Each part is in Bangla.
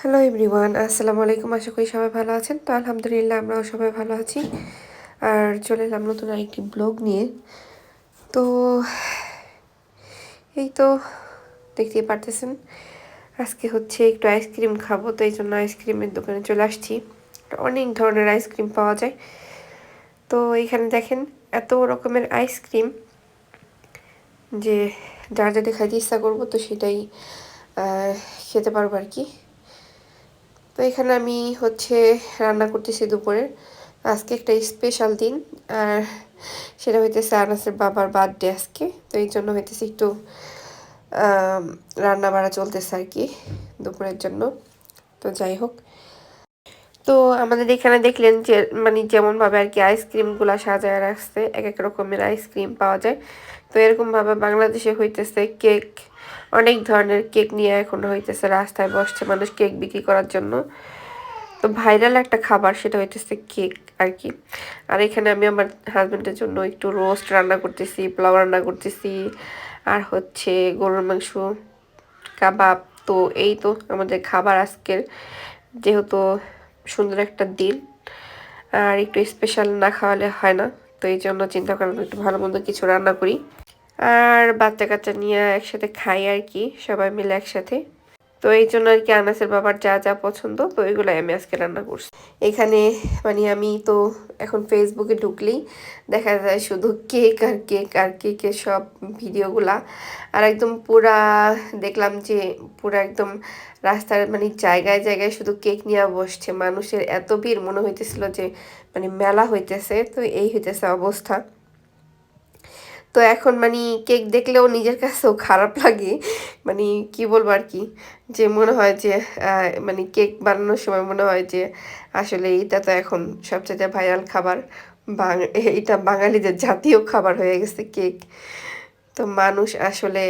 হ্যালো এভরিওয়ান আসসালামু আলাইকুম আশা করি সবাই ভালো আছেন। তো আলহামদুলিল্লাহ, আমরাও সবাই ভালো আছি। আর চলে এলাম নতুন আরেকটি ব্লগ নিয়ে। তো, এই তো দেখতেই পারতেছেন, আজকে হচ্ছে একটু আইসক্রিম খাব, তো এই জন্য আইসক্রিমের দোকানে চলে আসছি। অনেক ধরনের আইসক্রিম পাওয়া যায়। তো এখানে দেখেন, এত রকমের আইসক্রিম যে যার যেটা খাইতে ইচ্ছা করব, তো সেটাই খেতে পারব আর কি। তো এখানে আমি হচ্ছে রান্না করতেছি দুপুরে। আজকে একটা স্পেশাল দিন, আর সেটা হইতেছে আনাসের বাবার বার্থডে আজকে। তো এই জন্য হইতেছে একটু রান্না বাড়া চলতেছে আর কি দুপুরের জন্য। তো যাই হোক। তো আমাদের এখানে দেখলেন যে মানে যেমনভাবে আর কি আইসক্রিমগুলো সাজায় রাখছে, এক এক রকমের আইসক্রিম পাওয়া যায়। তো এরকমভাবে বাংলাদেশে হইতেছে কেক অনেক ধরনের কেক নিয়ে এখন হইতেছে রাস্তায় বসছে মানুষ কেক বিক্রি করার জন্য। তো ভাইরাল একটা খাবার সেটা হইতেছে কেক আর কি আর এখানে আমি আমার হাজব্যান্ডের জন্য একটু রোস্ট রান্না করতেছি, পোলাও রান্না করতেছি, আর হচ্ছে গরুর মাংস, কাবাব। তো এই তো আমাদের খাবার আজকের, যেহেতু সুন্দর একটা দিন, আর একটু স্পেশাল না খাওয়ালে হয় না। তো এই জন্য চিন্তা করলাম একটু ভালো মন্দ কিছু রান্না করি। আর বাচ্চা কাচ্চা নিয়ে একসাথে খাই আর কি, সবাই মিলে একসাথে। তো এই জন্য আর কি আনাসের বাবার যা যা পছন্দ, তো এগুলো আমি আজকে রান্না করছি। এখানে মানে আমি তো এখন ফেসবুকে ঢুকলেই দেখা যায় শুধু কেক আর কেক আর কেকের সব ভিডিওগুলা। আর একদম পুরা দেখলাম যে পুরা একদম রাস্তার মানে জায়গায় জায়গায় শুধু কেক নিয়ে বসছে। মানুষের এত ভিড়, মনে হইতেছিল যে মানে মেলা হইতেছে। তো এই হইতেছে অবস্থা। তো এখন মানে কেক দেখলেও নিজের কাছেও খারাপ লাগে। মানে কি বলব আর কি? যে মনে হয় যে মানে কেক বানানোর সময় মনে হয় যে, আসলে এটা তো এখন সবচেয়ে ভাইরাল খাবার। এটা বাঙালিদের জাতীয় খাবার হয়ে গেছে কেক। তো মানুষ আসলে,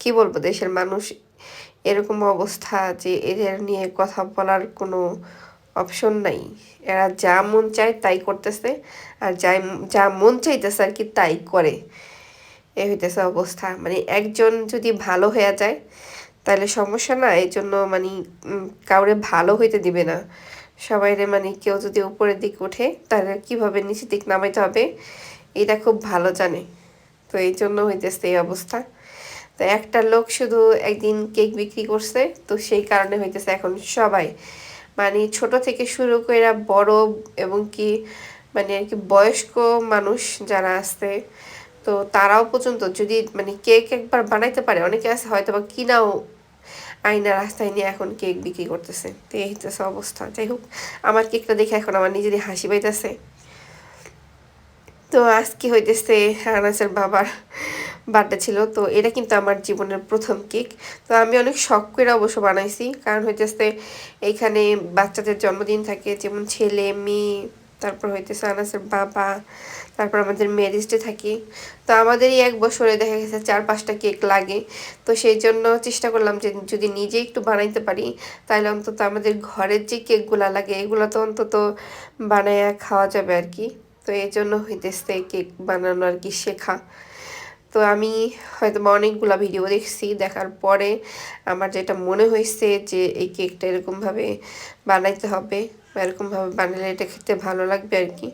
কি বলব, দেশের মানুষ এরকম অবস্থা যে এদের নিয়ে কথা বলার কোনো অপশন নাই। এরা যা মন চায় তাই করতেছে আর যাই যা মন চাইতেছে আর কি তাই করে। এ হইতেছে অবস্থা। মানে একজন যদি ভালো হয়ে যায় তাহলে সমস্যা না এই জন্য মানে কাউরে ভালো হইতে দিবে না। সবাইরে মানে কেউ যদি উপরের দিক ওঠে, তাহলে কীভাবে নিচের দিক নামাইতে হবে এটা খুব ভালো জানে। তো এই জন্য হইতেছে এই অবস্থা। তো একটা লোক শুধু একদিন কেক বিক্রি করছে, তো সেই কারণে হইতেছে এখন সবাই মানে ছোট থেকে শুরু করে বড় এবং কি মানে আর কি বয়স্ক মানুষ যারা আছে তো তারাও পর্যন্ত যদি মানে কেক একবার বানাইতে পারে, অনেকে আছে হয়তো বা কিনাও আইনা রাস্তায় নিয়ে এখন কেক বিক্রি করতেছে। তো এই হইতেছে অবস্থা। যাই হোক, আমার কেকটা দেখে এখন আমার নিজেরই হাসি পাইতেছে। তো আজকে হইতেছে আনাসের বাবার বার্থডে ছিল, তো এটা কিন্তু আমার জীবনের প্রথম কেক। তো আমি অনেক শখ করে অবশ্য বানাইছি, কারণ হইতেছে এইখানে বাচ্চাদের জন্মদিন থাকে, যেমন ছেলে, মেয়ে, তারপর হইতেছে আনাসের বাবা, তারপর আমাদের ম্যারেজডে থাকি। তো আমাদেরই এক বছরে দেখা গেছে চার, পাঁচটা কেক লাগে। তো সেই জন্য চেষ্টা করলাম যে যদি নিজে একটু বানাইতে পারি তাহলে অন্তত আমাদের ঘরের যে কেকগুলো লাগে, এগুলো তো অন্তত বানাইয়া খাওয়া যাবে আর কি। তো এই জন্য হইতেছে কেক বানানো আর কি শেখা। তো আমি হয়তো বা অনেকগুলো ভিডিও দেখছি, দেখার পরে আমার যেটা মনে হয়েছে যে এই কেকটা এরকমভাবে বানাইতে হবে বা এরকমভাবে বানালে এটা খেতে ভালো লাগবে আর কি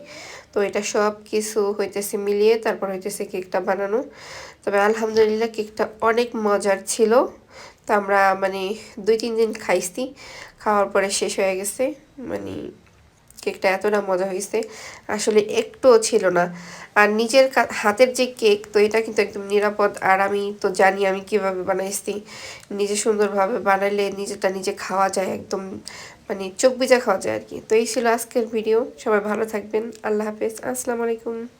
তো এটা সব কিছু হইতেছে মিলিয়ে তারপর হইতেছে কেকটা বানানো। তবে আলহামদুলিল্লাহ কেকটা অনেক মজার ছিল। তো আমরা মানে দুই তিন দিন খাইছি, খাওয়ার পরে শেষ হয়ে গেছে মানে কেকটা এতটা মজা হয়েছে। আসলে একটুও ছিল না। আর নিজের হাতের যে কেক, তো এটা কিন্তু একদম নিরাপদ। আর আমি তো জানি আমি কীভাবে বানাইছি। নিজে সুন্দরভাবে বানালে নিজেটা নিজে খাওয়া যায় একদম মানে চোখ বিজা খাওয়া যায় আর কি। তো এই ছিল আজকের ভিডিও সবাই ভালো থাকবেন। আল্লাহ হাফেজ। আসসালামু আলাইকুম।